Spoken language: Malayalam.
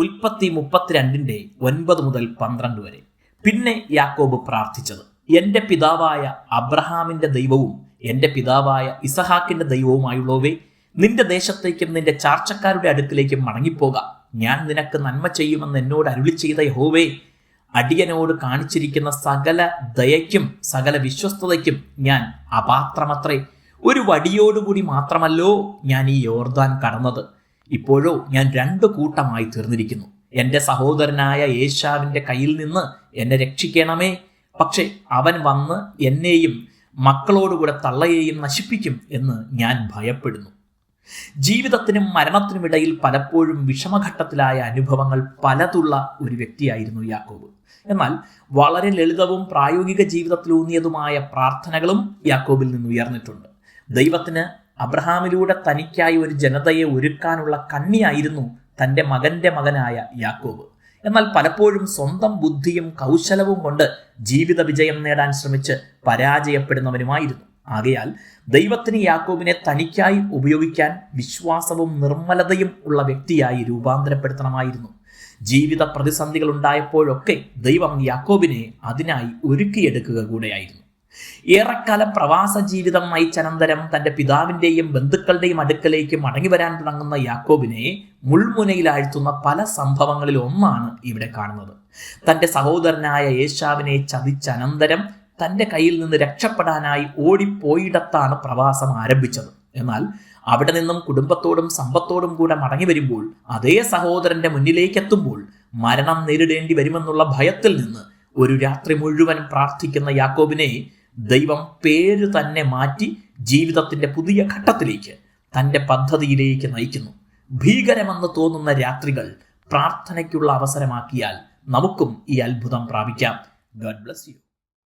ഉൽപ്പത്തി മുപ്പത്തിരണ്ടിന്റെ ഒൻപത് മുതൽ പന്ത്രണ്ട് വരെ. പിന്നെ യാക്കോബ് പ്രാർത്ഥിച്ചത് എന്റെ പിതാവായ അബ്രഹാമിന്റെ ദൈവവും എന്റെ പിതാവായ ഇസഹാക്കിന്റെ ദൈവവുമായുള്ളവേ നിന്റെ ദേശത്തേക്കും നിന്റെ ചാർച്ചക്കാരുടെ അടുക്കിലേക്കും മടങ്ങിപ്പോകാം. ഞാൻ നിനക്ക് നന്മ ചെയ്യുമെന്ന് എന്നോട് അരുളി ചെയ്ത യഹോവേ അടിയനോട് കാണിച്ചിരിക്കുന്ന സകല ദയയ്ക്കും സകല വിശ്വസ്തതയ്ക്കും ഞാൻ അപാത്രമത്രേ. ഒരു വടിയോടുകൂടി മാത്രമല്ലോ ഞാൻ ഈ യോർദാൻ കടന്നത്. ഇപ്പോഴോ ഞാൻ രണ്ടു കൂട്ടമായി തീർന്നിരിക്കുന്നു. എന്റെ സഹോദരനായ യേശാവിന്റെ കയ്യിൽ നിന്ന് എന്നെ രക്ഷിക്കണമേ. പക്ഷെ അവൻ വന്ന് എന്നെയും മക്കളോടുകൂടെ തള്ളയെയും നശിപ്പിക്കും എന്ന് ഞാൻ ഭയപ്പെടുന്നു. ജീവിതത്തിനും മരണത്തിനും ഇടയിൽ പലപ്പോഴും വിഷമഘട്ടത്തിലായ അനുഭവങ്ങൾ പലതുള്ള ഒരു വ്യക്തിയായിരുന്നു യാക്കോബ്. എന്നാൽ വളരെ ലളിതവും പ്രായോഗിക ജീവിതത്തിലൂന്നിയതുമായ പ്രാർത്ഥനകളും യാക്കോബിൽ നിന്ന് ഉയർന്നിട്ടുണ്ട്. ദൈവത്തിന് അബ്രഹാമിലൂടെ തനിക്കായി ഒരു ജനതയെ ഒരുക്കാനുള്ള കണ്ണിയായിരുന്നു തന്റെ മകന്റെ മകനായ യാക്കോബ്. എന്നാൽ പലപ്പോഴും സ്വന്തം ബുദ്ധിയും കൗശലവും കൊണ്ട് ജീവിത വിജയം നേടാൻ ശ്രമിച്ച് പരാജയപ്പെടുന്നവനുമായിരുന്നു. ആകയാൽ ദൈവത്തിന് യാക്കോബിനെ തനിക്കായി ഉപയോഗിക്കാൻ വിശ്വാസവും നിർമ്മലതയും ഉള്ള വ്യക്തിയായി രൂപാന്തരപ്പെടുത്തണമായിരുന്നു. ജീവിത പ്രതിസന്ധികൾ ഉണ്ടായപ്പോഴൊക്കെ ദൈവം യാക്കോബിനെ അതിനായി ഒരുക്കിയെടുക്കുക കൂടെയായിരുന്നു. ഏറെക്കാലം പ്രവാസ ജീവിതം നയിച്ചനന്തരം തന്റെ പിതാവിന്റെയും ബന്ധുക്കളുടെയും അടുക്കലേക്ക് മടങ്ങി വരാൻ തുടങ്ങുന്ന യാക്കോബിനെ മുൾമുനയിൽ ആഴ്ത്തുന്ന പല സംഭവങ്ങളിൽ ഒന്നാണ് ഇവിടെ കാണുന്നത്. തന്റെ സഹോദരനായ യേശാവിനെ ചതിച്ചനന്തരം തന്റെ കയ്യിൽ നിന്ന് രക്ഷപ്പെടാനായി ഓടിപ്പോയിടത്താണ് പ്രവാസം ആരംഭിച്ചത്. എന്നാൽ അവിടെ നിന്നും കുടുംബത്തോടും സമ്പത്തോടും കൂടെ മടങ്ങി വരുമ്പോൾ അതേ സഹോദരന്റെ മുന്നിലേക്ക് എത്തുമ്പോൾ മരണം നേരിടേണ്ടി വരുമെന്നുള്ള ഭയത്തിൽ നിന്ന് ഒരു രാത്രി മുഴുവൻ പ്രാർത്ഥിക്കുന്ന യാക്കോബിനെ ദൈവം പേര് തന്നെ മാറ്റി ജീവിതത്തിന്റെ പുതിയ ഘട്ടത്തിലേക്ക് തന്റെ പദ്ധതിയിലേക്ക് നയിക്കുന്നു. ഭീകരമെന്ന് തോന്നുന്ന രാത്രികൾ പ്രാർത്ഥനയ്ക്കുള്ള അവസരമാക്കിയാൽ നമുക്കും ഈ അത്ഭുതം പ്രാപിക്കാം. Garh bless you